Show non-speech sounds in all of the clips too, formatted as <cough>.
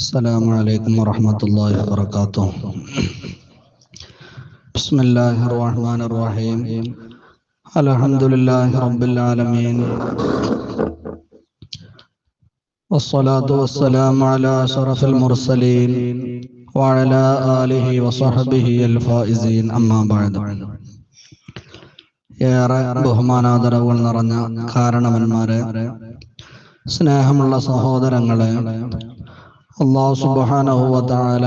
السلام عليكم ورحمة الله وبركاته بسم الله الرحمن الرحيم الحمد لله رب العالمين والصلاة والسلام على أشرف المرسلين وعلى آله وصحبه الفائزين أما بعد ഏറെ ബഹുമാനാദരവുകൾ നിറഞ്ഞ കാരണവന്മാരെ സ്നേഹമുള്ള സഹോദരങ്ങളെ അള്ളാഹു സുബാനഹുവല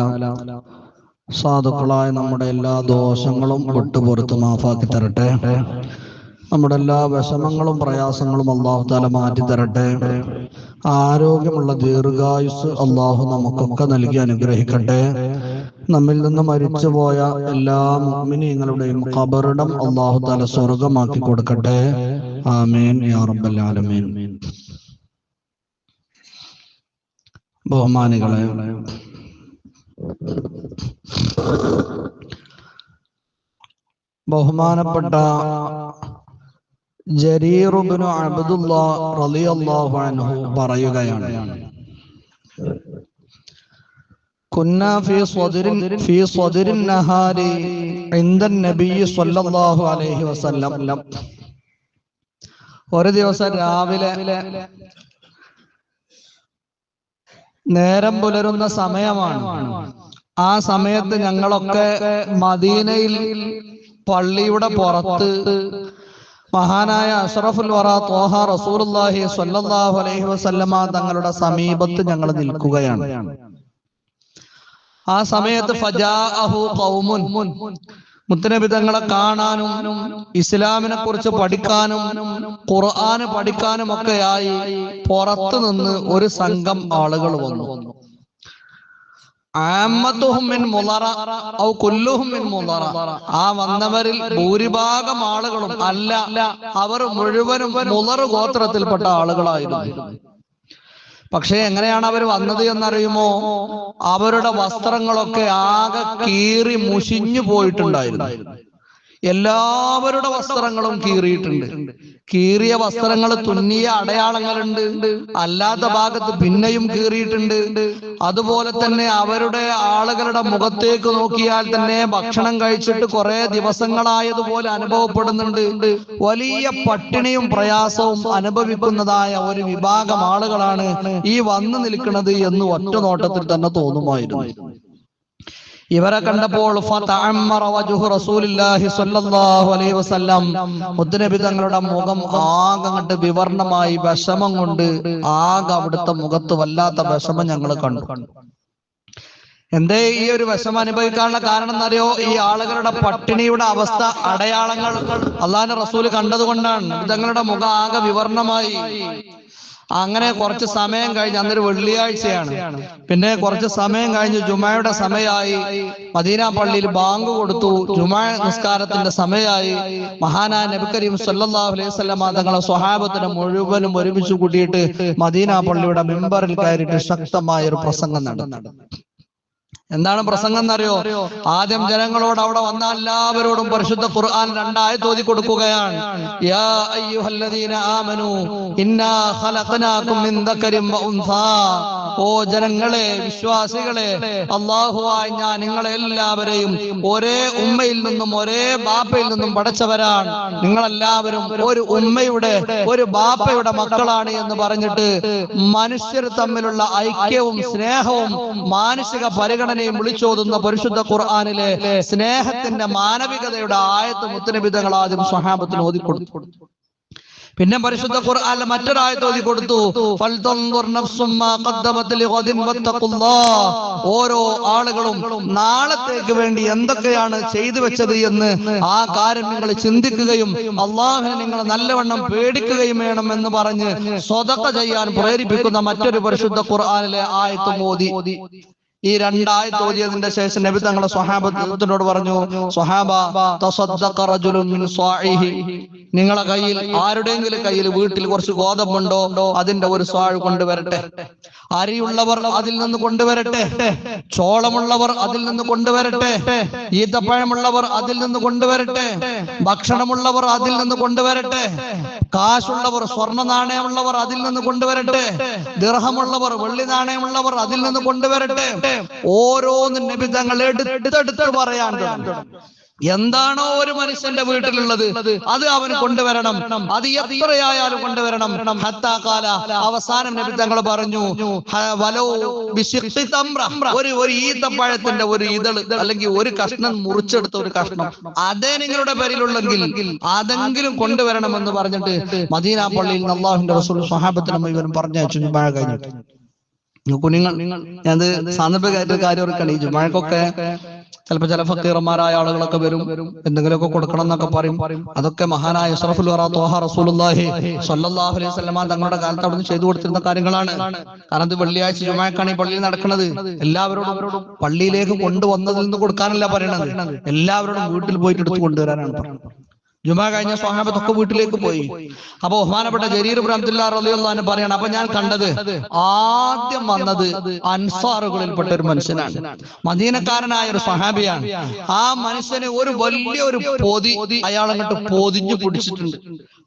സാധുക്കളായ നമ്മുടെ എല്ലാ ദോഷങ്ങളും വിട്ടുപുറത്ത് മാഫാക്കി തരട്ടെ. നമ്മുടെ എല്ലാ വിഷമങ്ങളും പ്രയാസങ്ങളും അള്ളാഹു താല മാറ്റി തരട്ടെ. ആരോഗ്യമുള്ള ദീർഘായുസ് അള്ളാഹു നമുക്കൊക്കെ നൽകി അനുഗ്രഹിക്കട്ടെ. നമ്മിൽ നിന്ന് മരിച്ചുപോയ എല്ലാ മുഅ്മിനീങ്ങളുടെയും ഖബറിടം അള്ളാഹു താല സ്വർഗമാക്കി കൊടുക്കട്ടെ. ആമീൻ യാ റബ്ബൽ ആലമീൻ. ബഹുമാനികളെ ബഹുമാനപ്പെട്ട ജരീറുബിനു അബ്ദുല്ലാ റളിയല്ലാഹു അൻഹു പറയുകയാണ് كنا في صدر في صدر النهار عند النبي صلى الله عليه وسلم ഒരു ദിവസം രാവിലെ നേരം പുലരുന്ന സമയമാണ്. ആ സമയത്ത് ഞങ്ങളൊക്കെ മദീനയിൽ പള്ളിയുടെ പുറത്ത് മഹാനായ അഷറഫുൽ വറ തോഹ റസൂർഹി സ്വല്ലല്ലാഹു അലൈഹി വസല്ലമ തങ്ങളുടെ സമീപത്ത് ഞങ്ങൾ നിൽക്കുകയാണ്. ആ സമയത്ത് ഫജാ അഹു ഖൗമുൻ മുത്തനബി തങ്ങളെ കാണാനും ഇസ്ലാമിനെ കുറിച്ച് പഠിക്കാനും ഖുർആന് പഠിക്കാനും ഒക്കെയായി പുറത്തു നിന്ന് ഒരു സംഘം ആളുകൾ വന്നു. മുളറ മുളറ. ആ വന്നവരിൽ ഭൂരിഭാഗം ആളുകളും അല്ല അവർ മുഴുവനും മുളർ ഗോത്രത്തിൽപ്പെട്ട ആളുകളായിരുന്നു. പക്ഷെ എങ്ങനെയാണ് അവർ വന്നത് എന്നറിയുമോ? അവരുടെ വസ്ത്രങ്ങളൊക്കെ ആകെ കീറി മുഷിഞ്ഞു പോയിട്ടുണ്ടായിരുന്നു. എല്ലാവരുടെ വസ്ത്രങ്ങളും കീറിയിട്ടുണ്ട്. കീറിയ വസ്ത്രങ്ങൾ തുന്നിയ അടയാളങ്ങളുണ്ട്. അല്ലാത്ത ഭാഗത്ത് പിന്നെയും കീറിയിട്ടുണ്ട്. അതുപോലെ തന്നെ അവരുടെ ആളുകളുടെ മുഖത്തേക്ക് നോക്കിയാൽ തന്നെ ഭക്ഷണം കഴിച്ചിട്ട് കുറെ ദിവസങ്ങളായതുപോലെ അനുഭവപ്പെടുന്നുണ്ട്. വലിയ പട്ടിണിയും പ്രയാസവും അനുഭവിക്കുന്നതായ ഒരു വിഭാഗം ആളുകളാണ് ഈ വന്നു നിൽക്കുന്നത് എന്ന് ഒറ്റ നോട്ടത്തിൽ തന്നെ തോന്നുമായിരുന്നു. ഇവരെ കണ്ടപ്പോൾ മുദ്നബി തങ്ങളുടെ മുഖം ആകെ അങ്ങോട്ട് വിവർണമായി വിഷമം കൊണ്ട് ആകെ അവിടുത്തെ മുഖത്ത് വല്ലാത്ത വിഷമം ഞങ്ങൾ കണ്ടു. എന്തേ ഈ ഒരു വിഷമം അനുഭവിക്കാനുള്ള കാരണം എന്നറിയോ? ഈ ആളുകളുടെ പട്ടിണിയുടെ അവസ്ഥ അടയാളങ്ങൾ അള്ളാന്റെ റസൂൽ കണ്ടതുകൊണ്ടാണ്. തങ്ങളുടെ മുഖം ആകെ വിവർണമായി. അങ്ങനെ കുറച്ച് സമയം കഴിഞ്ഞ് അന്നൊരു വെള്ളിയാഴ്ചയാണ്. പിന്നെ കുറച്ച് സമയം കഴിഞ്ഞ് ജുമായുടെ സമയമായി മദീന പള്ളിയിൽ ബാങ്ക് കൊടുത്തു. ജുമാ നിസ്കാരത്തിന്റെ സമയമായി മഹാനായ നബി കരീം സല്ലല്ലാഹു അലൈഹി വസല്ലം തങ്ങളെ സ്വഹാബത്തിനെ മുഴുവനും ഒരുമിച്ച് കൂട്ടിയിട്ട് മദീന പള്ളിയുടെ മെമ്പറിൽ കയറിയിട്ട് ശക്തമായ ഒരു പ്രസംഗം നടന്നു എന്താണ് പ്രസംഗം എന്നറിയോ ആദ്യം ജനങ്ങളോട് അവിടെ വന്ന എല്ലാവരോടും പരിശുദ്ധ ഖുർആൻ രണ്ടായി തോതി കൊടുക്കുകയാണ്. യാ അയ്യുഹല്ലദീന ആമനു ഇന്നാ ഖലഖനാകും മിൻ ദക്കരിൻ ഓ ജനങ്ങളെ വിശ്വാസികളെ അല്ലാഹുവായി ഞാൻ നിങ്ങളെ എല്ലാവരെയും ഒരേ ഉമ്മയിൽ നിന്നും ഒരേ ബാപ്പയിൽ നിന്നും പടച്ചവരാണ് നിങ്ങളെല്ലാവരും ഒരു ഉമ്മയുടെ ഒരു ബാപ്പയുടെ മക്കളാണ് എന്ന് പറഞ്ഞിട്ട് മനുഷ്യർ തമ്മിലുള്ള ഐക്യവും സ്നേഹവും മാനസിക പരിഗണനയും വിളിച്ചോതുന്ന പരിശുദ്ധ ഖുർആാനിലെ സ്നേഹത്തിന്റെ മാനവികതയുടെ ആയത്ത് മുത്തനബിതകൾ ആദ്യം സ്വഹാബത്തിന് ഓതിക്കൊടുത്തു പിന്നെ പരിശുദ്ധ ഖുർആാനിലെ മറ്റൊരായത്ത് ഓതി കൊടുത്തു. ഓരോ ആളുകളും നാളത്തേക്ക് വേണ്ടി എന്തൊക്കെയാണ് ചെയ്തു വെച്ചത് എന്ന് ആ കാര്യം നിങ്ങൾ ചിന്തിക്കുകയും അള്ളാഹുവിനെ നിങ്ങൾ നല്ലവണ്ണം പേടിക്കുകയും വേണം എന്ന് പറഞ്ഞ് സ്വതക്ക ചെയ്യാൻ പ്രേരിപ്പിക്കുന്ന മറ്റൊരു പരിശുദ്ധ ഖുർആാനിലെ ആയത്ത് മോദി ഈ രണ്ടായി തോന്നിയതിന്റെ ശേഷം നബി തങ്ങളെ സ്വഹാബത്തിനോട് പറഞ്ഞു സ്വഹാബ നിങ്ങളെ കയ്യിൽ ആരുടെയെങ്കിലും കയ്യിൽ വീട്ടിൽ കുറച്ച് ഗോതമ്പുണ്ടോ? അതിന്റെ ഒരു സ്വാഴ് കൊണ്ടുവരട്ടെ. അരിയുള്ളവർ അതിൽ നിന്ന് കൊണ്ടുവരട്ടെ. ചോളമുള്ളവർ അതിൽ നിന്ന് കൊണ്ടുവരട്ടെ. ഈത്തപ്പഴമുള്ളവർ അതിൽ നിന്ന് കൊണ്ടുവരട്ടെ. ഭക്ഷണമുള്ളവർ അതിൽ നിന്ന് കൊണ്ടുവരട്ടെ. കാശുള്ളവർ സ്വർണ നാണയമുള്ളവർ അതിൽ നിന്ന് കൊണ്ടുവരട്ടെ. ദിർഹമുള്ളവർ വെള്ളി നാണയമുള്ളവർ അതിൽ നിന്ന് കൊണ്ടുവരട്ടെ. ഓരോന്നും നബി എടുത്തെടുത്ത് പറയാൻ എന്താണോ ഒരു മനുഷ്യന്റെ വീട്ടിലുള്ളത് അത് അവൻ കൊണ്ടുവരണം. അത് എത്രയായാലും കൊണ്ടുവരണം. ഹത്താ കാല അവസാനം നബി പറഞ്ഞു ഒരു ഒരു ഈത്തപ്പഴത്തിന്റെ ഒരു ഇതൾ അല്ലെങ്കിൽ ഒരു കഷ്ണം മുറിച്ചെടുത്ത ഒരു കഷ്ണം. അതേ നിങ്ങളുടെ പേരിലുള്ളെങ്കിൽ അതെങ്കിലും കൊണ്ടുവരണമെന്ന് പറഞ്ഞിട്ട് മദീന പള്ളിയിൽ നിന്ന് അള്ളാഹുവിന്റെ റസൂൽ സ്വഹാബത്തിന് മുഴുവനും പറഞ്ഞു കഴിഞ്ഞിട്ട്. നോക്കൂ നിങ്ങൾ ഞാൻ സാന്ദർഭികമായിട്ട് കാര്യം ഓർക്കണം ഈ ജുമാഴക്കൊക്കെ ചിലപ്പോ ചില ഫക്കീറന്മാരായ ആളുകളൊക്കെ വരും എന്തെങ്കിലുമൊക്കെ കൊടുക്കണം എന്നൊക്കെ പറയും. അതൊക്കെ മഹാനായ അലൈഹി തങ്ങളുടെ കാലത്ത് അവിടുന്ന് ചെയ്തു കൊടുത്തിരുന്ന കാര്യങ്ങളാണ്. കാരണം ഇത് വെള്ളിയാഴ്ച ജുമാക്കാണ് ഈ പള്ളിയിൽ നടക്കുന്നത്. എല്ലാവരോടും പള്ളിയിലേക്ക് കൊണ്ടുവന്നതിൽ നിന്ന് കൊടുക്കാനല്ല പറയണത്. എല്ലാവരോടും വീട്ടിൽ പോയിട്ട് എടുത്ത് കൊണ്ടുവരാനാണ് പറയുന്നത് ജുമാ കഴിഞ്ഞ സ്വഹാബത്തൊക്കെ വീട്ടിലേക്ക് പോയി. അപ്പൊ ബഹുമാനപ്പെട്ട ജരീർ അബ്ദുല്ലാ പറയണം അപ്പൊ ഞാൻ കണ്ടത് ആദ്യം വന്നത് അൻസാറുകളിൽപ്പെട്ട ഒരു മനുഷ്യനാണ്. മദീനക്കാരനായ ഒരു സ്വഹാബിയാണ്. ആ മനുഷ്യന് ഒരു വലിയ ഒരു പൊതി അയാൾ അങ്ങോട്ട് പൊതിഞ്ഞു പിടിച്ചിട്ടുണ്ട്.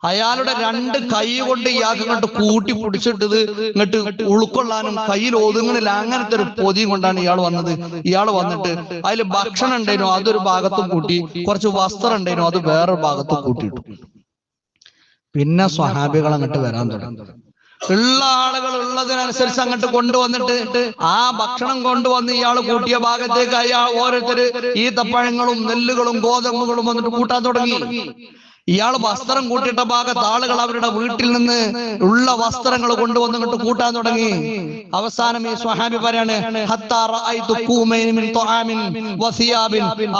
അയാളുടെ രണ്ട് കൈ കൊണ്ട് ഇയാൾക്ക് ഇങ്ങോട്ട് കൂട്ടി പിടിച്ചിട്ടത് ഇങ്ങോട്ട് ഉൾക്കൊള്ളാനും കയ്യിൽ ഒതുങ്ങണില്ല അങ്ങനത്തെ ഒരു പൊതി കൊണ്ടാണ് ഇയാൾ വന്നത്. ഇയാൾ വന്നിട്ട് അതിൽ ഭക്ഷണം ഉണ്ടായിരുന്നു. അതൊരു ഭാഗത്തും കൂട്ടി. കുറച്ച് വസ്ത്രം ഉണ്ടായിരുന്നു. അത് വേറൊരു ഭാഗത്തും കൂട്ടിയിട്ടു. പിന്നെ സ്വഹാബികൾ അങ്ങോട്ട് വരാൻ തുടങ്ങി. ഉള്ള ആളുകൾ ഉള്ളതിനനുസരിച്ച് അങ്ങോട്ട് കൊണ്ടുവന്നിട്ട് ആ ഭക്ഷണം കൊണ്ടുവന്ന് ഇയാൾ കൂട്ടിയ ഭാഗത്തേക്ക് അയാൾ ഓരോരുത്തര് ഈ തപ്പഴങ്ങളും നെല്ലുകളും ഗോതമ്പുകളും വന്നിട്ട് കൂട്ടാൻ തുടങ്ങി. ഇയാൾ വസ്ത്രം കൂട്ടിയിട്ട ഭാഗത്ത് ആളുകൾ അവരുടെ വീട്ടിൽ നിന്ന് ഉള്ള വസ്ത്രങ്ങൾ കൊണ്ടുവന്ന് കൂട്ടാൻ തുടങ്ങി. അവസാനം ഈ സ്വഹാബി പറയാണ്.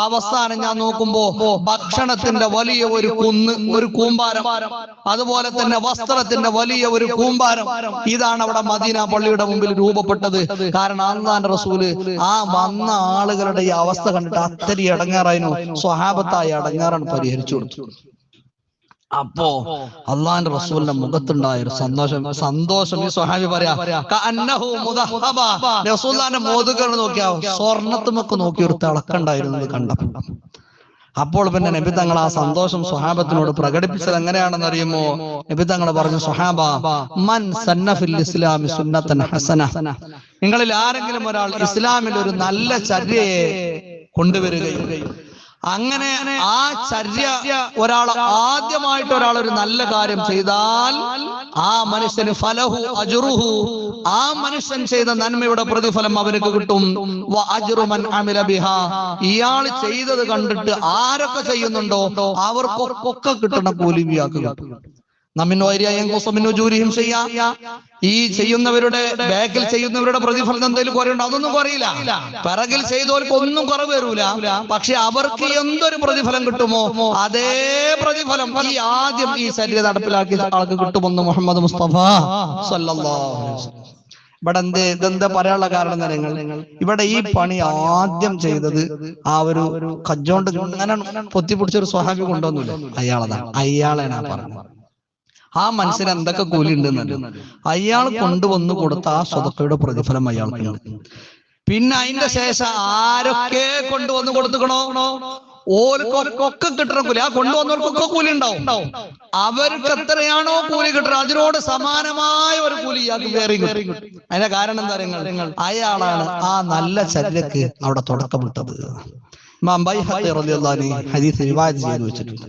അവസാനം ഞാൻ നോക്കുമ്പോ ഭക്ഷണത്തിന്റെ വലിയ ഒരു കുന്ന് ഒരു കൂമ്പാരം. അതുപോലെ തന്നെ വസ്ത്രത്തിന്റെ വലിയ ഒരു കൂമ്പാരം. ഇതാണ് അവിടെ മദീന പള്ളിയുടെ മുമ്പിൽ രൂപപ്പെട്ടത്. കാരണം അന്നാൻ റസൂൽ ആ വന്ന ആളുകളുടെ ഈ അവസ്ഥ കണ്ടിട്ട് അത്തരി അടങ്ങാറായിരുന്നു സ്വഹാബത്തായി അടങ്ങാറാണ് പരിഹരിച്ചു കൊടുത്തു അപ്പോ അള്ളാന്റെ റസൂലിന്റെ മുഖത്തുണ്ടായ ഒരു സന്തോഷം. സന്തോഷം. ഈ സ്വഹാബി പറയാ മോതുകൾ നോക്കിയാ സ്വർണത്തുമൊക്കെ നോക്കി ഒരു തിളക്കുണ്ടായിരുന്നത് കണ്ടപ്പോ. അപ്പോൾ പിന്നെ നബി തങ്ങൾ ആ സന്തോഷം സ്വഹാബത്തിനോട് പ്രകടിപ്പിച്ചത് എങ്ങനെയാണെന്ന് അറിയുമോ? നബി തങ്ങൾ പറഞ്ഞു സ്വഹാബ മൻ സന്നഫിൽ ഇസ്ലാമി സുന്നത്തൻ ഹസന. നിങ്ങളിൽ ആരെങ്കിലും ഒരാൾ ഇസ്ലാമിൽ ഒരു നല്ല ചര്യയെ കൊണ്ടുവരികയും അങ്ങനെ ആ ചര്യ ഒരാൾ ആദ്യമായിട്ട് ഒരാൾ ഒരു നല്ല കാര്യം ചെയ്താൽ ആ മനുഷ്യന് ഫലഹു അജുറുഹു. ആ മനുഷ്യൻ ചെയ്ത നന്മയുടെ പ്രതിഫലം അവർക്ക് കിട്ടും. അമില ബിഹാ. ഇയാൾ ചെയ്തത് കണ്ടിട്ട് ആരൊക്കെ ചെയ്യുന്നുണ്ടോ? അവർക്കൊക്കെ കിട്ടുന്ന കൂലി ഈ ചെയ്യുന്നവരുടെ ബാക്കിൽ ചെയ്യുന്നവരുടെ പ്രതിഫലം എന്തെങ്കിലും കുറയുണ്ടോ? അതൊന്നും കുറയില്ല. പിറകിൽ ചെയ്തവർക്ക് ഒന്നും കുറവ് വരൂല. പക്ഷെ അവർക്ക് എന്തൊരു പ്രതിഫലം കിട്ടുമോ? അതേ പ്രതിഫലം ഈ ആദ്യം ഈ ശരീരം നടപ്പിലാക്കിയ ആൾക്ക് കിട്ടുമെന്ന് മുഹമ്മദ് മുസ്തഫ സല്ലല്ലാഹു അലൈഹി വസല്ലം. ഇവിടെ എന്ത് ഇതെന്താ പറയാനുള്ള കാരണം നിങ്ങൾ ഇവിടെ ഈ പണി ആദ്യം ചെയ്തത് ആ ഒരു കജ്ജോണ്ട് അങ്ങനെ പൊത്തിപ്പിടിച്ച ഒരു സ്വഹാബി കൊണ്ടുവന്നില്ല അയാളതാണ് അയാളാണ് പറഞ്ഞത്. ആ മനുഷ്യന് എന്തൊക്കെ കൂലി ഉണ്ടെന്നല്ല അയാൾ കൊണ്ടുവന്നു കൊടുത്ത ആ സ്വതക്കയുടെ പ്രതിഫലം അയാൾക്ക് പിന്നെ അതിന്റെ ശേഷം ആരൊക്കെ കൊണ്ടുവന്നു കൊടുത്തുക്കണോ? ഓർക്കൊക്കെ കിട്ടണ കൂലി. ആ കൊണ്ടുവന്നവർക്കൊക്കെ കൂലി ഉണ്ടാവും. അവർക്ക് എത്രയാണോ കൂലി കിട്ടുന്നത് അതിനോട് സമാനമായ ഒരു കൂലി അതിന്റെ കാരണം എന്താ പറയുക അയാളാണ് ആ നല്ല ചര്യക്ക് അവിടെ തുടക്കമിട്ടത്. ഹദീസ് ചെയ്തു വെച്ചിട്ടുണ്ട്.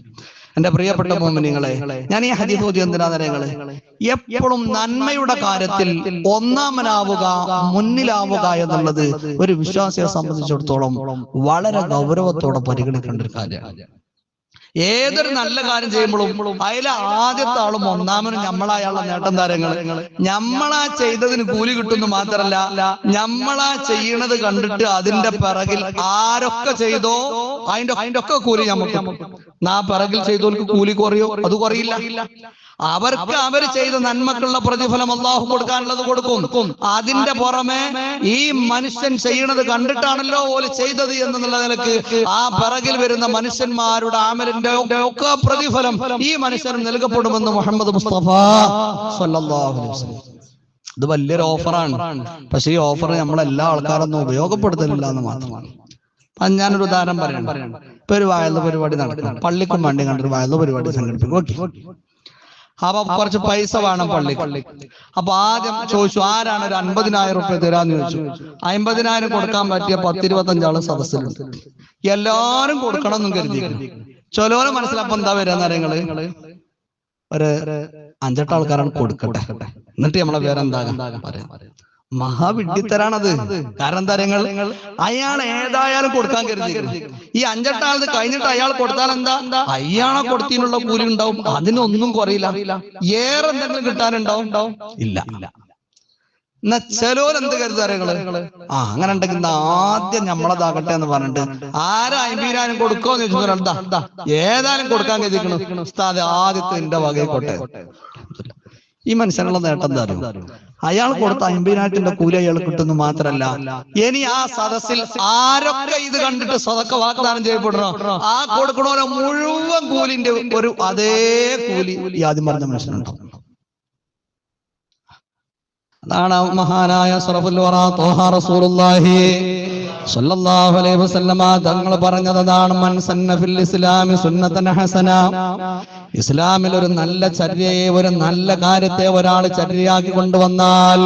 എന്റെ പ്രിയപ്പെട്ട മോമിനിങ്ങളെ ഞാൻ ഈ ഹദീസ് ഓതി എന്തിനാ നിങ്ങളെ എപ്പോഴും നന്മയുടെ കാര്യത്തിൽ ഒന്നാമനാവുക മുന്നിലാവുക എന്നുള്ളത് ഒരു വിശ്വാസിയെ സംബന്ധിച്ചിടത്തോളം വളരെ ഗൗരവത്തോടെ പരിഗണിക്കേണ്ട ഒരു കാര്യമാണ്. ഏതൊരു നല്ല കാര്യം ചെയ്യുമ്പോഴും അതിലെ ആദ്യത്തെ ആളും ഒന്നാമനും നമ്മളായുള്ള നേട്ടം താരങ്ങൾ ഞമ്മളാ ചെയ്തതിന് കൂലി കിട്ടുന്നു മാത്രല്ല ഞമ്മളാ ചെയ്യണത് കണ്ടിട്ട് അതിന്റെ പിറകിൽ ആരൊക്കെ ചെയ്തോ അതിന്റെ അതിന്റെ ഒക്കെ കൂലി നമുക്ക് നാ പിറകിൽ ചെയ്തവർക്ക് കൂലി കുറയോ? അത് കുറയില്ല. അവർക്ക് അവർ ചെയ്ത നന്മക്കുള്ള പ്രതിഫലം അള്ളാഹു കൊടുക്കാനുള്ളത് കൊടുക്കും. അതിന്റെ പുറമെ ഈ മനുഷ്യൻ ചെയ്യണത് കണ്ടിട്ടാണല്ലോ ഓൽ ചെയ്തത് എന്നുള്ള നിലയ്ക്ക് ആ പിറകിൽ വരുന്ന മനുഷ്യന്മാരുടെ ആമലിന്റെ ഒക്കെ പ്രതിഫലം ഈ മനുഷ്യന് നൽകപ്പെടുമെന്ന് മുഹമ്മദ് മുസ്തഫ സല്ലല്ലാഹു അലൈഹി വസല്ലം. ഇത് വലിയൊരു ഓഫറാണ് പക്ഷെ ഈ ഓഫർ നമ്മളെല്ലാ ആൾക്കാരൊന്നും ഉപയോഗപ്പെടുത്തുന്നില്ല എന്ന് മാത്രമാണ് ഞാനൊരു ഉദാഹരണം പറയണം. ഇപ്പൊ ഒരു വായന പരിപാടി നടക്കണം പള്ളിക്കും വേണ്ടി കണ്ടൊരു വായന പരിപാടി സംഘടിപ്പിക്കും. ഓക്കെ. അപ്പൊ കുറച്ച് പൈസ വേണം പള്ളി അപ്പൊ ആദ്യം ചോദിച്ചു ആരാണ് ഒരു അൻപതിനായിരം റുപ്യ തരാന്ന് ചോദിച്ചു. അമ്പതിനായിരം കൊടുക്കാൻ പറ്റിയ പത്തിരുപത്തഞ്ചാൾ സദസ്സിലുണ്ട്. എല്ലാരും കൊടുക്കണം എന്നും കരുതി ചൊലോരെ മനസ്സിലപ്പം എന്താ വരാന്ന് അറിയങ്ങൾ ഒരു അഞ്ചെട്ട് ആൾക്കാരാണ് കൊടുക്കട്ടെ. എന്നിട്ട് നമ്മളെ വേറെ പേരെന്താകാം പറയാം മഹാവിഡ്ഢിത്തരാണത്. കാരണം എന്താ നിങ്ങൾ? അയാൾ ഏതായാലും കൊടുക്കാൻ കരുതി ഈ അഞ്ചെട്ടാളത് കഴിഞ്ഞിട്ട് അയാൾ കൊടുത്താൽ എന്താ? അയാളെ കൊടുത്തിനുള്ള കൂലി ഉണ്ടാവും. അതിനൊന്നും കുറയില്ല. ഏറെ എന്തെങ്കിലും കിട്ടാനുണ്ടാവും? ഇല്ല. എന്നാ ചെലോൽ എന്ത് കരുതാരങ്ങൾ ആ അങ്ങനെ ഉണ്ടെങ്കിൽ ആദ്യം നമ്മളതാകട്ടെ എന്ന് പറഞ്ഞിട്ട് ആരാ കൊടുക്കോ കൊടുക്കോന്ന് ചോദിച്ചു എന്താ? ഏതായാലും കൊടുക്കാൻ കരുതിക്കണം ഉസ്താദ് ആദ്യത്തെ എന്റെ വകയിക്കോട്ടെ ഈ മനുഷ്യനുള്ള നേട്ടം എന്താ അറിയോ? അയാൾ കൊടുത്ത അമ്പതിനായിരത്തിന്റെ കൂലി അയാൾ കിട്ടുന്നു മാത്രല്ല ഇനി ആ സദസ്സിൽ ആരൊക്കെ ഇത് കണ്ടിട്ട് സ്വതക്ക വാഗ്ദാനം ചെയ്യപ്പെടണോ ആ കൊടുക്കണോലെ മുഴുവൻ കൂലിന്റെ ഒരു അതേ കൂലി ഈ ആദ്യം പറഞ്ഞ മനുഷ്യനുണ്ടാവും അതാണ് മഹാനായ തങ്ങൾ പറഞ്ഞതാണ് മൻ സന്ന ഫിൽ ഇസ്ലാമി സുന്നത്തൻ ഹസന. ഇസ്ലാമിൽ ഒരു നല്ല ചര്യയെ ഒരു നല്ല കാര്യത്തെ ഒരാൾ ചര്യയാക്കി കൊണ്ടുവന്നാൽ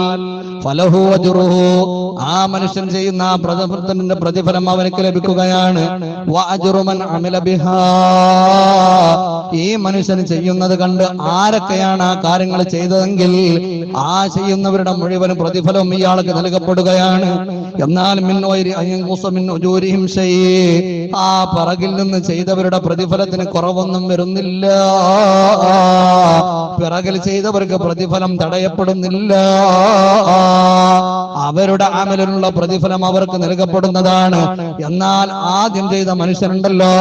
ഫലഹു ആ മനുഷ്യൻ ചെയ്യുന്ന ആ പ്രതിഫലം അവനക്ക് ലഭിക്കുകയാണ്. ഈ മനുഷ്യൻ ചെയ്യുന്നത് കണ്ട് ആരൊക്കെയാണ് ആ കാര്യങ്ങൾ ചെയ്തതെങ്കിൽ ആ ചെയ്യുന്നവരുടെ മുഴുവൻ പ്രതിഫലവും ഇയാൾക്ക് നൽകപ്പെടുകയാണ്. എന്നാൽ. ആ പറകിൽ നിന്ന് ചെയ്തവരുടെ പ്രതിഫലത്തിന് കുറവൊന്നും വരുന്നില്ല. പിറകിൽ ചെയ്തവർക്ക് പ്രതിഫലം തടയപ്പെടുന്നില്ല. അവരുടെ അമലിനുള്ള പ്രതിഫലം അവർക്ക് നൽകപ്പെടുന്നതാണ്. എന്നാൽ ആദ്യം ചെയ്ത മനുഷ്യനുണ്ടല്ലോ.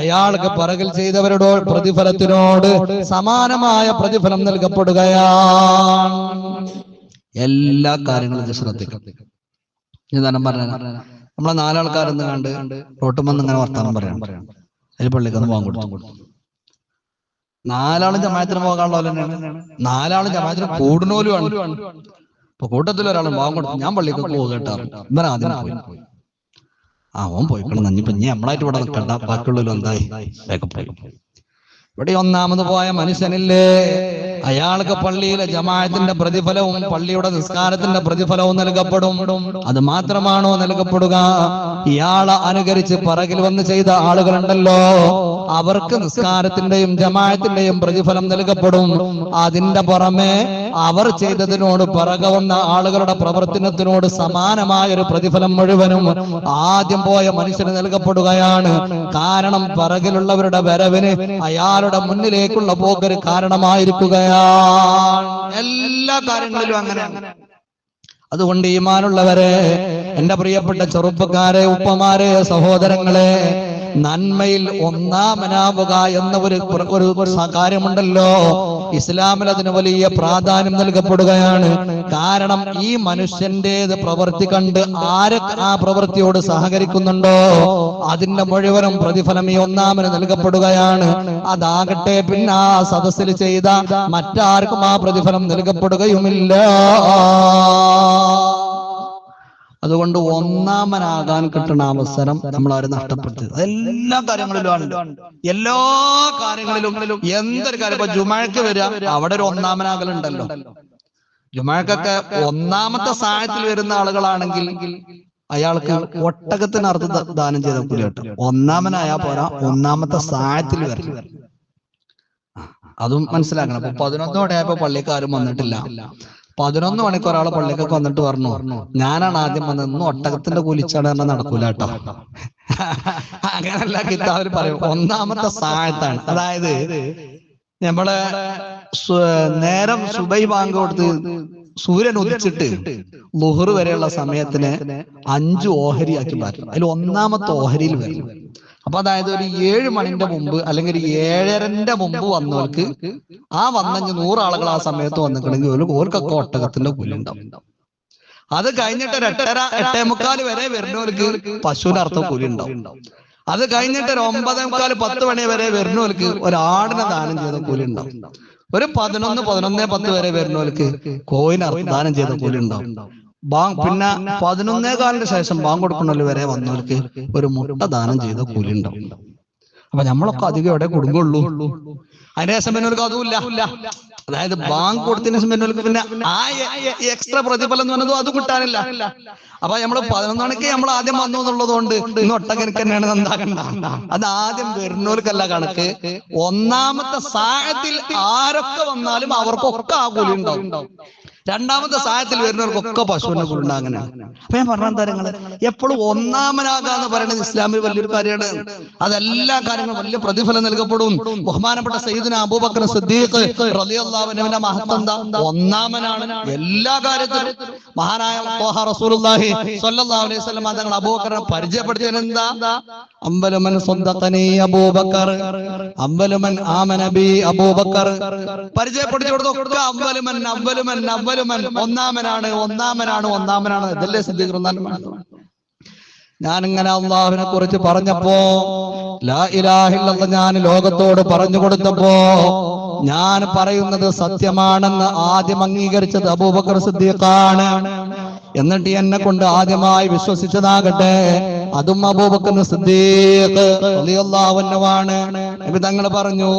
അയാൾക്ക് പിറകിൽ ചെയ്തവരുടെ പ്രതിഫലത്തിനോട് സമാനമായ പ്രതിഫലം നൽകപ്പെടുകയാണ്. എല്ലാ കാര്യങ്ങളും ശ്രദ്ധിക്കും ഇതാണ് പറഞ്ഞ നമ്മളെ നാലാൾക്കാരെന്ന് കണ്ട് റോട്ടുമെന്ന് ഇങ്ങനെ വർത്താനം പറയാം അതിൽ പള്ളിക്കൊന്ന് പോകാൻ കൊടുത്തു. നാലാളും ജമായത്തിന് പോകാനുള്ള തന്നെയാണ്. നാലാളും ജമായത്തിന് കൂടുന്നോലുമാണ് അപ്പൊ കൂട്ടത്തിൽ ഒരാൾ ഭാഗം കൊടുത്തു ഞാൻ പള്ളിക്ക് പോകുക കേട്ടോ. ഇവൻ ആദ്യം പോയി. ഓൻ പോയിക്കണം. നീ ഇനി നമ്മളായിട്ട് ഇവിടെ നിൽക്കണ്ട. ബാക്കിയുള്ളവരും എന്തായി പോയി ഇവിടെ ഒന്നാമത് പോയ മനുഷ്യനില്ലേ? അയാൾക്ക് പള്ളിയിലെ ജമാഅത്തിന്റെ പ്രതിഫലവും പള്ളിയുടെ നിസ്കാരത്തിന്റെ പ്രതിഫലവും നൽകപ്പെടും. അത് മാത്രമാണോ നൽകപ്പെടുക? ഇയാളെ അനുകരിച്ച് പറകിൽ വന്ന് ചെയ്ത ആളുകളുണ്ടല്ലോ. അവർക്ക് നിസ്കാരത്തിന്റെയും ജമാഅത്തിന്റെയും പ്രതിഫലം നൽകപ്പെടും. അതിന്റെ പുറമെ അവർ ചെയ്തതിനോട് പിറകെ വന്ന ആളുകളുടെ പ്രവർത്തനത്തിനോട് സമാനമായ ഒരു പ്രതിഫലം മുഴുവനും ആദ്യം പോയ മനുഷ്യന് നൽകപ്പെടുകയാണ്. കാരണം പിറകിലുള്ളവരുടെ വരവിന് അയാളുടെ മുന്നിലേക്കുള്ള പോക്കൊരു കാരണമായിരിക്കുകയാണ്. എല്ലാ കാര്യങ്ങളിലും അങ്ങനെ അതുകൊണ്ട് ഈമാനുള്ളവരെ എന്റെ പ്രിയപ്പെട്ട ചെറുപ്പക്കാരെ ഉപ്പമാരെ സഹോദരങ്ങളെ നന്മയിൽ ഒന്നാമനാവുക എന്ന ഒരു കാര്യമുണ്ടല്ലോ ഇസ്ലാമിൽ അതിന് വലിയ പ്രാധാന്യം നൽകപ്പെടുകയാണ്. കാരണം ഈ മനുഷ്യന്റേത് പ്രവൃത്തി കണ്ട് ആര് ആ പ്രവൃത്തിയോട് സഹകരിക്കുന്നുണ്ടോ? അതിന്റെ മുഴുവനും പ്രതിഫലം ഈ ഒന്നാമന് നൽകപ്പെടുകയാണ്. അതാകട്ടെ പിന്നെ ആ സദസ്സിൽ ചെയ്ത മറ്റാർക്കും ആ പ്രതിഫലം നൽകപ്പെടുകയുമില്ല. അതുകൊണ്ട് ഒന്നാമനാകാൻ കിട്ടുന്ന അവസരം നമ്മൾ അവരെ നഷ്ടപ്പെടുത്തി. എല്ലാ കാര്യങ്ങളിലും എല്ലാ കാര്യങ്ങളിലും എന്തൊരു കാര്യം? ഇപ്പൊ ജുമാഴക്ക് വരിക അവിടെ ഒരു ഒന്നാമനാകലുണ്ടല്ലോ. ജുമാഴക്കൊക്കെ ഒന്നാമത്തെ സ്ഥാനത്തിൽ വരുന്ന ആളുകളാണെങ്കിൽ അയാൾക്ക് ഒട്ടകത്തിന് അർത്ഥ ദാനം ചെയ്ത കൂലി കേട്ടോ. ഒന്നാമനായാ പോരാ. ഒന്നാമത്തെ സ്ഥാനത്തിൽ വരണം. അതും മനസ്സിലാക്കണം. അപ്പൊ പതിനൊന്നോടെ ആയപ്പോ പള്ളിക്കാരും വന്നിട്ടില്ല. പതിനൊന്ന് മണിക്ക് ഒരാളെ പള്ളിക്കൊക്കെ വന്നിട്ട് പറഞ്ഞു. ഞാനാണ് ആദ്യം വന്നത്. ഇന്ന് ഒട്ടകത്തിന്റെ കുലിച്ചാണ് തന്നെ നടക്കൂല കേട്ടോ. <laughs> അങ്ങനല്ല കിതാബിൽ പറയും. ഒന്നാമത്തെ സായത്താണ്. അതായത് നമ്മളെ നേരം സുബൈ ബാങ്ക് കൊടുത്ത് സൂര്യൻ ഉദിച്ചിട്ട് ലുഹർ വരെയുള്ള സമയത്തിന് അഞ്ച് ഓഹരിയാക്കി മാറ്റണം അതിൽ ഒന്നാമത്തെ ഓഹരിയിൽ വരണം അപ്പൊ അതായത് ഒരു ഏഴ് മണിന്റെ മുമ്പ് അല്ലെങ്കിൽ ഒരു ഏഴരന്റെ മുമ്പ് വന്നവർക്ക് ആ വന്നഞ്ഞ് നൂറാളുകൾ ആ സമയത്ത് വന്നിട്ടുണ്ടെങ്കിൽ ഒരു ഓർക്കൊക്കെ ഒട്ടകത്തിന്റെ കൂലുണ്ടാവും അത് കഴിഞ്ഞിട്ട് ഒരു എട്ടര എട്ടേ മുക്കാൽ വരെ വരുന്നവർക്ക് പശുവിന്റെ അർത്ഥം കൂലി ഉണ്ടാവും അത് കഴിഞ്ഞിട്ട് ഒരു ഒമ്പതേ മുക്കാൽ പത്ത് മണി വരെ വരുന്നവർക്ക് ഒരാടിനെ ദാനം ചെയ്ത കൂലി ഉണ്ടാവും ഒരു പതിനൊന്ന് പതിനൊന്നേ പത്ത് വരെ വരുന്നവർക്ക് കോയിന് അർത്ഥം ദാനം ചെയ്ത കൂലി ഉണ്ടാവും ബാങ്ക് പിന്നെ പതിനൊന്നേ കാലിന് ശേഷം ബാങ്ക് കൊടുക്കുന്നതിൽ വരെ വന്നവർക്ക് ഒരു മുട്ട ദാനം ചെയ്ത കൂലി ഉണ്ടാവും. അപ്പൊ നമ്മളൊക്കെ അധികം എവിടെ കുടുങ്ങുള്ളൂ. അതിന്റെ ശേഷം പിന്നെ ഒരു അതുമില്ല അതായത് ബാങ്ക് കൊടുത്തതിന് ശേഷം പിന്നെ പിന്നെ ആ എക്സ്ട്രാ പ്രതിഫലം എന്ന് പറഞ്ഞത് അത് കിട്ടാനില്ല. അപ്പൊ നമ്മൾ പതിനൊന്ന് മണിക്ക് നമ്മൾ ആദ്യം വന്നു എന്നുള്ളത് കൊണ്ട് ഇന്ന് ഒട്ടകനിക്ക് തന്നെയാണ് എന്താകണ്ട അത് ആദ്യം വരുന്നവർക്കല്ല കണക്ക്. ഒന്നാമത്തെ സാഹത്തിൽ ആരൊക്കെ വന്നാലും അവർക്കൊക്കെ ആ കൂലി ഉണ്ടാവും. രണ്ടാമത്തെ സഹായത്തിൽ വരുന്നവർക്കൊക്കെ പശുവിനെ കൊണ്ട് അങ്ങനെ. അപ്പൊ ഞാൻ പറഞ്ഞ തരങ്ങൾ എപ്പോഴും ഒന്നാമനാകാന്ന് പറയുന്നത് ഇസ്ലാമിൽ വലിയൊരു കാര്യമാണ്. അതെല്ലാ കാര്യങ്ങളും വലിയ പ്രതിഫലം നൽകപ്പെടും. ബഹുമാനപ്പെട്ട സയ്യിദിന അബൂബക്കർ സിദ്ദീഖ് റളിയല്ലാഹുവിന്റെ മഹത്വം എന്താ? ഒന്നാമനാണ് എല്ലാ കാര്യത്തിലും മഹാനായ റസൂലുള്ളാഹി സ്വല്ലല്ലാഹു അലൈഹി വസല്ലം തങ്ങൾ അബൂബക്കറിനെ പരിചയപ്പെടുത്തിയത് എന്താ അമ്പലമൻ സ്വന്തക്കനി അബൂബക്കർ. അമ്പലമൻ ആമനബി അബൂബക്കർ. പരിചയപ്പെടുത്തി കൊടുത്തൊക്കെ അമ്പലമൻ അമ്പലമൻ അമ്പലമൻ. ഒന്നാമനാണ് ഒന്നാമനാണ് ഒന്നാമനാണ്. ഇതല്ലേ സിദ്ദീഖ് ഇങ്ങനെ അള്ളാഹുവിനെ കുറിച്ച് പറഞ്ഞപ്പോ ലാ ഇലാഹില്ലെന്ന് ഞാൻ ലോകത്തോട് പറഞ്ഞു കൊടുത്തപ്പോ ഞാൻ പറയുന്നത് സത്യമാണെന്ന് ആദ്യം അംഗീകരിച്ചത് അബൂബക്കർ സിദ്ദീഖാണ്. എന്നിട്ട് എന്നെ കൊണ്ട് ആദ്യമായി വിശ്വസിച്ചതാകട്ടെ. അതും അബൂബക്കർ സിദ്ദീഖ് റളിയല്ലാഹുവാണ് നബി തങ്ങൾ പറഞ്ഞു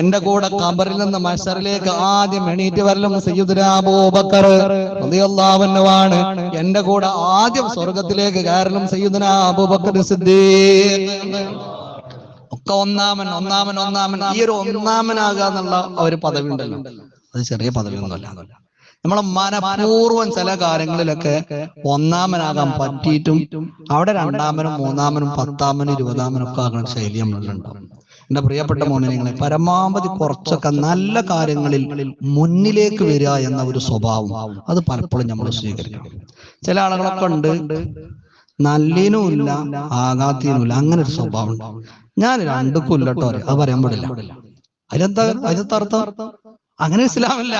എന്റെ കൂടെ ഖബറിൽ നിന്ന് മഷറിലേക്ക് ആദ്യം എണീറ്റ് വരലും സയ്യിദുന അബൂബക്കർ റളിയല്ലാഹുവാണ് എന്റെ കൂടെ ആദ്യം സ്വർഗത്തിലേക്ക് കയറലും സയ്യുദന അബൂബക്കർ സിദ്ദീഖ്. ഒക്കെ ഒന്നാമൻ ഒന്നാമൻ ഒന്നാമൻ. ഈ ഒരു ഒന്നാമനാകാന്നുള്ള ഒരു പദവി ഉണ്ടല്ലോ. അത് ചെറിയ പദവി ഒന്നുമല്ല. നമ്മളെ മനപൂർവം ചില കാര്യങ്ങളിലൊക്കെ ഒന്നാമനാകാൻ പറ്റിയിട്ടും അവിടെ രണ്ടാമനും മൂന്നാമനും പത്താമനും ഇരുപതാമനും ഒക്കെ ആകുന്ന ശൈലി നമ്മളിലുണ്ടാവും. എന്റെ പ്രിയപ്പെട്ട മോനെ നിങ്ങളെ പരമാവധി കുറച്ചൊക്കെ നല്ല കാര്യങ്ങളിൽ മുന്നിലേക്ക് വരിക എന്ന ഒരു സ്വഭാവം അത് പലപ്പോഴും നമ്മൾ സ്വീകരിക്കണം ചില ആളുകളൊക്കെ ഉണ്ട് നല്ലീനും ഇല്ല ആകാത്തീനും അങ്ങനെ ഒരു സ്വഭാവം ഞാൻ രണ്ടു കൊല്ലട്ടോ അത് പറയാൻ പാടില്ല. അതിലെന്താ അതിലെന്താ അർത്ഥം? അങ്ങനെ ഇസ്ലാമില്ല.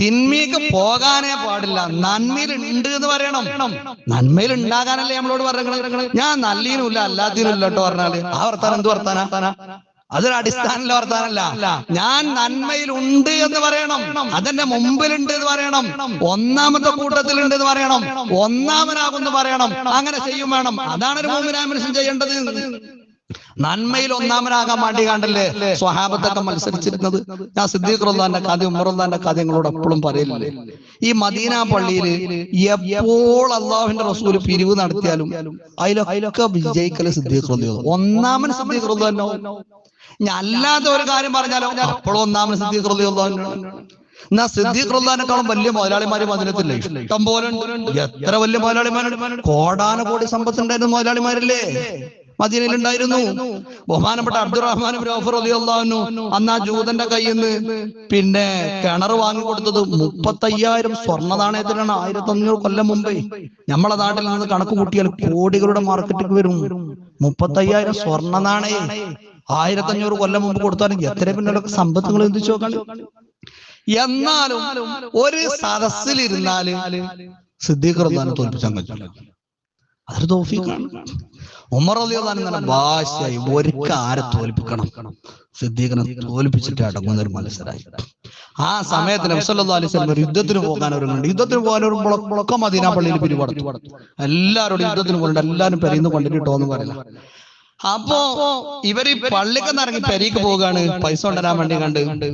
തിന്മയ്ക്ക് പോകാനേ പാടില്ല. നന്മയിൽ ഉണ്ട് എന്ന് പറയണം. നന്മയിൽ ഉണ്ടാകാനല്ലേ നമ്മളോട് പറഞ്ഞത്? ഞാൻ നല്ലതിനുമില്ല ഇല്ല കേട്ടോ പറഞ്ഞാൽ. ആ വർത്താനം എന്ത് വർത്താനാ? അതൊരു അടിസ്ഥാനമില്ല വർത്താനല്ല. ഞാൻ നന്മയിൽ ഉണ്ട് എന്ന് പറയണം. അതെന്റെ മുമ്പിലുണ്ട് എന്ന് പറയണം. ഒന്നാമത്തെ കൂട്ടത്തിലുണ്ട് എന്ന് പറയണം. ഒന്നാമനാകുമെന്ന് പറയണം. അങ്ങനെ ചെയ്യും വേണം. അതാണ് ഒരു മൂമിനായ മനുഷ്യൻ ചെയ്യേണ്ടത്. നന്മയിൽ ഒന്നാമനാകാൻ വേണ്ടി കണ്ടല്ലേ സ്വഹാബത്തൊക്കെ മത്സരിച്ചിരുന്നത്? ഞാൻ സിദ്ദീഖ് റഹ്ലാന്റെ കഥ ഉമർ കഥ നിങ്ങളോട് എപ്പോഴും പറയില്ലേ ഈ മദീന പള്ളിയിൽ എപ്പോൾ അള്ളാഹുവിന്റെ റസൂൽ പിരിവ് നടത്തിയാലും അതിലൊക്കെ വിജയിക്കൽ സിദ്ദീഖ് ഒന്നാമൻ സിദ്ദീഖ് ഞാൻ അല്ലാതെ ഒരു കാര്യം പറഞ്ഞാലോ? അപ്പോഴും ഒന്നാമൻ സിദ്ദീഖ് എന്നാ സിദ്ദീഖ് വലിയ മുതലാളിമാര് മദിനത്തില്ലേ? ഇഷ്ടം പോലെ എത്ര വലിയ മുതലാളിമാരുണ്ട്? കോടാനുകോടി സമ്പത്തുണ്ടായിരുന്ന മുതലാളിമാരല്ലേ? മദീനയിലുണ്ടായിരുന്നു. ബഹുമാനപ്പെട്ട അബ്ദുറഹ്മാൻ അള്ളാഹുനു അന്ന് ആ ജൂതന്റെ കയ്യിൽ നിന്ന് പിന്നെ കിണർ വാങ്ങിക്കൊടുത്തത് മുപ്പത്തയ്യായിരം സ്വർണ നാണയത്തിലാണ് ആയിരത്തി അഞ്ഞൂറ് കൊല്ലം മുമ്പേ നമ്മളെ നാട്ടിൽ നിന്ന് കണക്ക് കൂട്ടിയാൽ കോടികളുടെ മാർക്കറ്റിൽ വരും. മുപ്പത്തയ്യായിരം സ്വർണ നാണയം ആയിരത്തി അഞ്ഞൂറ് കൊല്ലം മുമ്പ് കൊടുത്താലും എത്ര പിന്നെ നിങ്ങൾ എന്തിച്ചു നോക്കാണ്? എന്നാലും ഒരു സദസ്സിലിരുന്നാൽ സിദ്ദീഖ് തോൽപ്പിച്ചു അതൊരു തോഫീക്കാണ്. ഉമർ അലി നല്ല ഭാഷയായി ഒരുക്ക ആരെ തോൽപ്പിക്കണം? സിദ്ദീഖിനെ തോൽപ്പിച്ചിട്ട് അടങ്ങുന്ന ഒരു മത്സരമായി ആ സമയത്ത് നബ്സല്ലാ അലൈഹി സ്വലം യുദ്ധത്തിന് പോകാൻ ഒരുങ്ങുന്നുണ്ട്. യുദ്ധത്തിന് പോകാൻ ഒരു മുളക്കം മദീന പള്ളിയിൽ പിരിവടത്തു. എല്ലാവരോടും യുദ്ധത്തിന് പോകുന്നുണ്ട് എല്ലാവരും പെരീന്ന് കൊണ്ടിട്ടോ എന്ന് പറയില്ല അപ്പോ ഇവർ ഈ പള്ളിക്കെന്ന് ഇറങ്ങി പെരീക്ക് പോവുകയാണ്. പൈസ കൊണ്ടുവരാൻ വേണ്ടി കണ്ട്.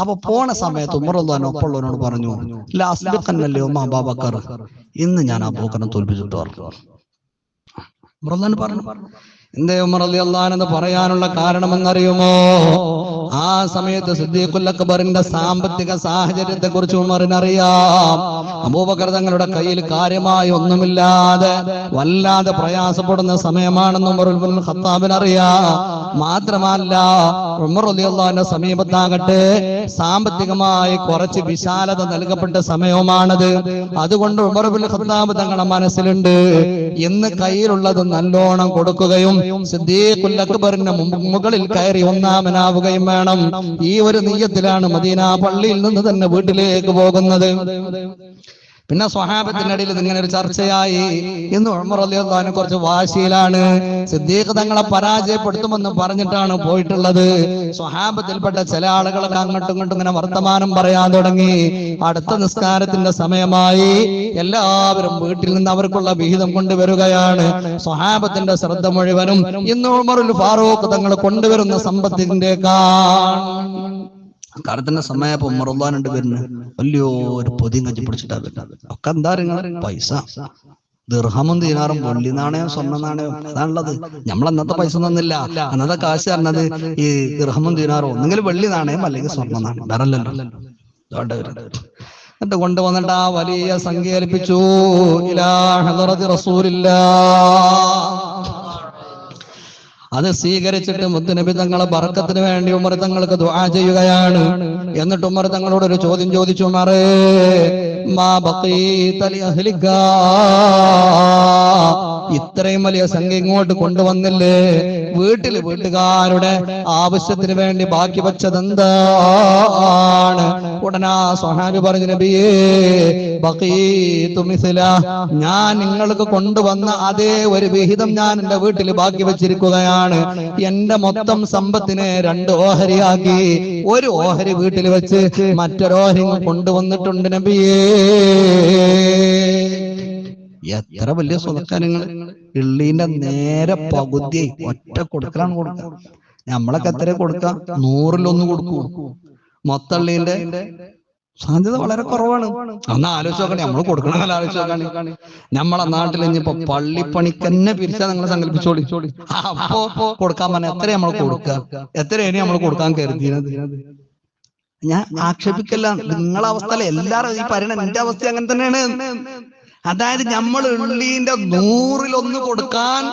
അപ്പൊ പോണ സമയത്ത് ഉമറുല്ലാൻ ഒപ്പമുള്ളവനോട് പറഞ്ഞു ലാസ്റ്റ് ഉമ്മ അബാബക്കർ ഇന്ന് ഞാൻ ആ പോക്കനെ തോൽപ്പിച്ചിട്ട് പറഞ്ഞു ഉമറുല്ലാൻ പറഞ്ഞു. എന്തേ ഉമർ അലി അള്ളഹാനെന്ന് പറയാനുള്ള കാരണമെന്നറിയുമോ? ആ സമയത്ത് സിദ്ദീഖുൽ സാമ്പത്തിക സാഹചര്യത്തെ കുറിച്ച് ഉമറിനറിയാം. അബൂബക്കർ തങ്ങളുടെ കയ്യിൽ കാര്യമായി ഒന്നുമില്ലാതെ വല്ലാതെ പ്രയാസപ്പെടുന്ന സമയമാണെന്ന് ഉമറുൽ ഖത്താബിന് അറിയാം മാത്രമല്ല ഉമർ അള്ളഹാന്റെ സമീപത്താകട്ടെ സാമ്പത്തികമായി കുറച്ച് വിശാലത നൽകപ്പെട്ട സമയവുമാണത്. അതുകൊണ്ട് ഉമർ ബുൽ ഖത്താബ് തങ്ങളുടെ മനസ്സിലുണ്ട് ഇന്ന് കയ്യിലുള്ളത് നല്ലോണം കൊടുക്കുകയും സിദ്ദീഖുൽ അക്ബറിന്റെ മുകളിൽ കയറി ഒന്നാമനാവുകയും വേണം. ഈ ഒരു നീയത്തിലാണ് മദീന പള്ളിയിൽ നിന്ന് തന്നെ വീട്ടിലേക്ക് പോകുന്നത്. പിന്നെ സ്വഹാബത്തിന്റെ ഇടയിൽ ഇങ്ങനെ ഒരു ചർച്ചയായി ഇന്ന് അലിയുള്ള കുറച്ച് വാശിയിലാണ്. സിദ്ദീഖ് തങ്ങളെ പരാജയപ്പെടുത്തുമെന്ന് പറഞ്ഞിട്ടാണ് പോയിട്ടുള്ളത്. സ്വഹാബത്തിൽപ്പെട്ട ചില ആളുകളൊക്കെ അങ്ങോട്ടും ഇങ്ങോട്ടും ഇങ്ങനെ വർത്തമാനം പറയാൻ തുടങ്ങി. അടുത്ത നിസ്കാരത്തിന്റെ സമയമായി എല്ലാവരും വീട്ടിൽ നിന്ന് അവർക്കുള്ള വിഹിതം കൊണ്ടുവരികയാണ്. സ്വഹാബത്തിന്റെ ശ്രദ്ധ മുഴുവനും ഇന്ന് ഉമറുൽ ഫാറൂഖ് തങ്ങൾ കൊണ്ടുവരുന്ന സമ്പത്തിന്റെ കാലത്തിന്റെ സമയപ്പോ ഉമറുല്ലാനുണ്ട് വരുന്നത് വലിയോ ഒരു പൊതിയും കഞ്ചി പിടിച്ചിട്ടാ വരുന്നത് ഒക്കെ എന്താ നിങ്ങൾ പൈസ. ദീർഹമും ദീനാറും വെള്ളി നാണയം സ്വർണ നാണയം അതാണുള്ളത്. നമ്മൾ അന്നത്തെ പൈസ തന്നില്ല. അന്നത്തെ കാശ് തന്നത് ഈ ദീർഹമും ദീനാറും ഒന്നെങ്കിൽ വെള്ളി നാണയം അല്ലെങ്കിൽ സ്വർണ നാണയം. വേറല്ലല്ലോ. എന്നിട്ട് കൊണ്ടുവന്നിട്ട് ആ വലിയ സംഖ്യ ഏൽപ്പിച്ചു ഇലാ റസൂലില്ലാ അത് സ്വീകരിച്ചിട്ട് മുത്തുനബി തങ്ങളെ ബർക്കത്തിന് വേണ്ടി ഉമർ തങ്ങൾക്ക് ദുആ ചെയ്യുകയാണ്. എന്നിട്ട് ഉമർ തങ്ങളോട് ഒരു ചോദ്യം ചോദിച്ചു ഇത്രയും വലിയ സംഖ്യ ഇങ്ങോട്ട് കൊണ്ടുവന്നില്ലേ? വീട്ടിൽ വീട്ടുകാരുടെ ആവശ്യത്തിന് വേണ്ടി ബാക്കി വെച്ചത് എന്താണ് ഉടനെ സൊഹാബി പറഞ്ഞു നബിയേ ഞാൻ നിങ്ങൾക്ക് കൊണ്ടുവന്ന അതേ ഒരു വിഹിതം ഞാൻ എന്റെ വീട്ടിൽ ബാക്കി വെച്ചിരിക്കുകയാണ്. എന്റെ മൊത്തം സമ്പത്തിനെ രണ്ട് ഓഹരിയാക്കി. ഒരു ഓഹരി വീട്ടിൽ വെച്ച് മറ്റൊരോഹരി കൊണ്ടുവന്നിട്ടുണ്ട് നബിയേ. എത്ര വലിയ സ്വതക്കാരങ്ങൾ ഇള്ളീന്റെ നേരെ പകുതി ഒറ്റ കൊടുക്കലാണ് കൊടുക്കുക. നമ്മളൊക്കെ എത്ര കൊടുക്ക നൂറിലൊന്ന് കൊടുക്കൂ. മൊത്തള്ളീന്റെ സാധ്യത വളരെ കുറവാണ്. അന്ന് ആലോചിച്ച് നോക്കണേ നമ്മൾ കൊടുക്കണ കാലം ആലോചിച്ച് നോക്കാണ്. നമ്മളെ നാട്ടിൽ ഇനിയിപ്പോ പള്ളിപ്പണിക്കന്നെ പിരിച്ചാ നിങ്ങൾ സങ്കല്പിച്ചോളി അപ്പോ കൊടുക്കാൻ പറഞ്ഞ എത്ര നമ്മൾ കൊടുക്കുക ഇനി നമ്മൾ കൊടുക്കാൻ കരുതിയത് ഞാൻ ആക്ഷേപിക്കല്ല. നിങ്ങളെ അവസ്ഥ എല്ലാരും ഈ പറയണ എന്റെ അവസ്ഥ അങ്ങനെ തന്നെയാണ്. അതായത് നമ്മൾ ഉള്ളിന്റെ നൂറിലൊന്ന് കൊടുക്കാൻ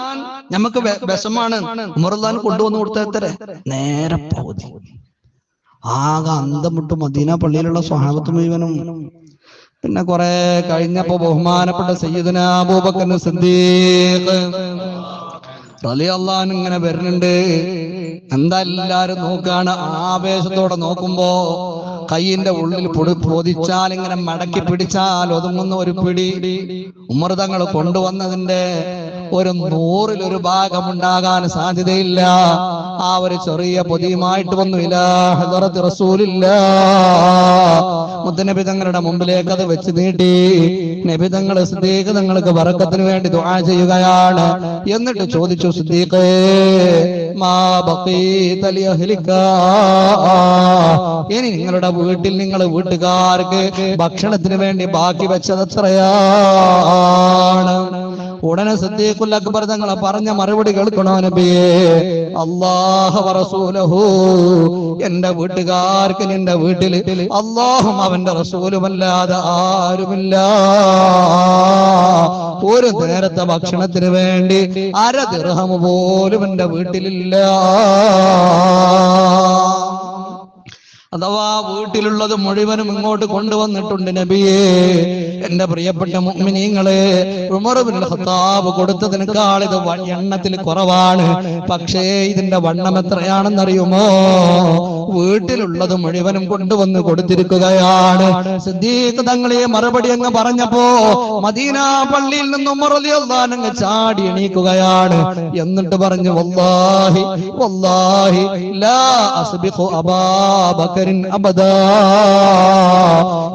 നമുക്ക് വിഷമാണ്. ഉമറുല്ലാൻ കൊണ്ടുവന്ന് കൊടുത്ത എത്ര? നേരെ പകുതി. ആകെ അന്തം മദീന പള്ളിയിലുള്ള സ്വഹാബത്ത് മുഴുവനും. പിന്നെ കുറെ കഴിഞ്ഞപ്പോ ബഹുമാനപ്പെട്ട സയ്യിദന അബൂബക്കർ സിദ്ദീഖ് റളിയല്ലാഹു ഇങ്ങനെ വരുന്നുണ്ട്. എന്താ എല്ലാരും നോക്കാണ്? ആവേശത്തോടെ നോക്കുമ്പോ കയ്യിന്റെ ഉള്ളിൽ പൊടി പൊതിച്ചാൽ ഇങ്ങനെ മടക്കി പിടിച്ചാൽ ഒതുങ്ങുന്ന ഒരു പിടി. ഉമർ തങ്ങൾ കൊണ്ടുവന്നതിന്റെ ഒരു നൂറിൽ ഒരു ഭാഗം ഉണ്ടാകാൻ സാധ്യതയില്ല. ആ ഒരു ചെറിയ പൊതിയുമായിട്ട് വന്നു. ഇലാ ഹദറത്ത് റസൂലില്ല. മുത്തനബി തങ്ങളുടെ മുമ്പിലേക്ക് അത് വെച്ച് നീട്ടി. നബി തങ്ങൾ സിദ്ദീഖ് തങ്ങൾക്ക് വറക്കത്തിന് വേണ്ടി ദുആ ചെയ്യുകയാണ്. എന്നിട്ട് ചോദിച്ചു സിദ്ദീഖേ മാ അഹ്ലിക ഇനി നിങ്ങളുടെ വീട്ടിൽ നിങ്ങൾ വീട്ടുകാർക്ക് ഭക്ഷണത്തിന് വേണ്ടി ബാക്കി വെച്ചത് എത്രയാണ്? ഉടനെ സദ്യക്കുൽ അക്ബർ തങ്ങളെ പറഞ്ഞ മറുപടി കേൾക്കണോ നബിയേ? വറസൂലഹു. എന്റെ വീട്ടുകാർക്ക് നിന്റെ വീട്ടിൽ അള്ളാഹും അവന്റെ റസൂലുമല്ലാതെ ആരുമില്ല. ഒരു നേരത്തെ ഭക്ഷണത്തിന് വേണ്ടി അര ദിർഹം പോലും എന്റെ വീട്ടിലില്ല. അഥവാ വീട്ടിലുള്ളത് മുഴുവനും ഇങ്ങോട്ട് കൊണ്ടുവന്നിട്ടുണ്ട് നബിയേ. എന്റെ പ്രിയപ്പെട്ട മുഅ്മിനീങ്ങളെ ഉമർ ഇബ്നുൽ ഖത്താബ് കൊടുത്തതിനേക്കാൾ ഇത് എണ്ണത്തിൽ കുറവാണ്. പക്ഷേ ഇതിന്റെ വണ്ണം എത്രയാണെന്നറിയുമോ? വീട്ടിലുള്ളത് മുഴുവനും കൊണ്ടുവന്ന് കൊടുത്തിരിക്കുകയാണ്. സിദ്ദീഖ് തങ്ങളെ മറുപടി അങ്ങ് പറഞ്ഞപ്പോ മദീന പള്ളിയിൽ നിന്ന് അൻഹു ചാടി എണീക്കുകയാണ്. എന്നിട്ട് പറഞ്ഞു വല്ലാഹി വല്ലാഹി ലാ അസ്ബിഖു അബാബക്കറിൻ അബദാ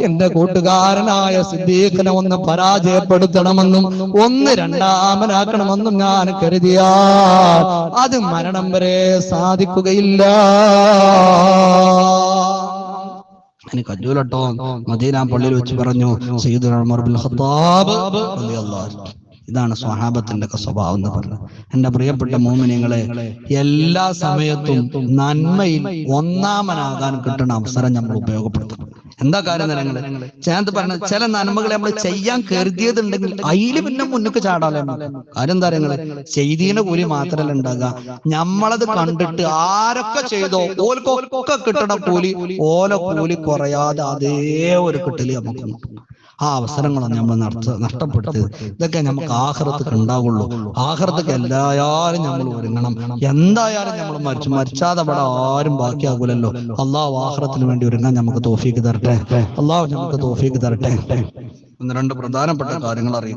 എന്റെ കൂട്ടുകാരനായ സിദ്ദീഖിനെ ഒന്ന് പരാജയപ്പെടുത്തണമെന്നും ഒന്ന് രണ്ടാമനാക്കണമെന്നും ഞാൻ കരുതിയാ അത് മരണം വരെ സാധിക്കുകയില്ല. എനിക്ക് അജൂലട്ടോ മദീന പള്ളിയിൽ വെച്ച് പറഞ്ഞു സയ്യിദുൽ ഉമർ ബിൻ ഖത്താബ് റളിയല്ലാഹു അൻഹു. ഇതാണ് സ്വഹാബത്തിന്റെ ഒക്കെ സ്വഭാവം എന്ന് പറഞ്ഞത് എന്റെ പ്രിയപ്പെട്ട മോമിനിങ്ങളെ എല്ലാ സമയത്തും നന്മയിൽ ഒന്നാമനാകാൻ കിട്ടുന്ന അവസരം നമ്മൾ ഉപയോഗപ്പെടുത്തണം എന്താ കാര്യം നിലങ്ങൾ? ചേർത്ത് പറഞ്ഞ ചില നന്മകളെ നമ്മൾ ചെയ്യാൻ കരുതിയതുണ്ടെങ്കിൽ അതിൽ പിന്നെ മുന്നോട്ട് ചാടാലോ കാര്യം എന്താ നിങ്ങൾ ചെയ്തീനെ കൂലി മാത്രല്ല ഉണ്ടാകുക. നമ്മളത് കണ്ടിട്ട് ആരൊക്കെ ചെയ്തോ ഓൽക്കൊക്കെ കിട്ടണ കൂലി ഓല കൂലി കുറയാതെ അതേ ഒരു കിട്ടൽ നമുക്ക് കിട്ടും ആ അവസരങ്ങളാണ് നമ്മൾ നഷ്ട നഷ്ടപ്പെടുത്തരുത് ഇതൊക്കെ നമുക്ക് ആഹ്റത്തൊക്കെ ഉണ്ടാവുള്ളൂ. ആഹ്റത്തൊക്കെ എല്ലായാലും നമ്മൾ ഒരുങ്ങണം. എന്തായാലും നമ്മൾ മരിച്ചു മരിച്ചാതെ അവിടെ ആരും ബാക്കിയാകൂലല്ലോ. അള്ളാഹു ആഹ്റത്തിന് വേണ്ടി ഒരുങ്ങാൻ നമുക്ക് തോഫീക്ക് തരട്ടെ. അള്ളാഹു നമുക്ക് തോഫീക്ക് തരട്ടെ. ഒന്ന് രണ്ട് പ്രധാനപ്പെട്ട കാര്യങ്ങൾ അറിയാം.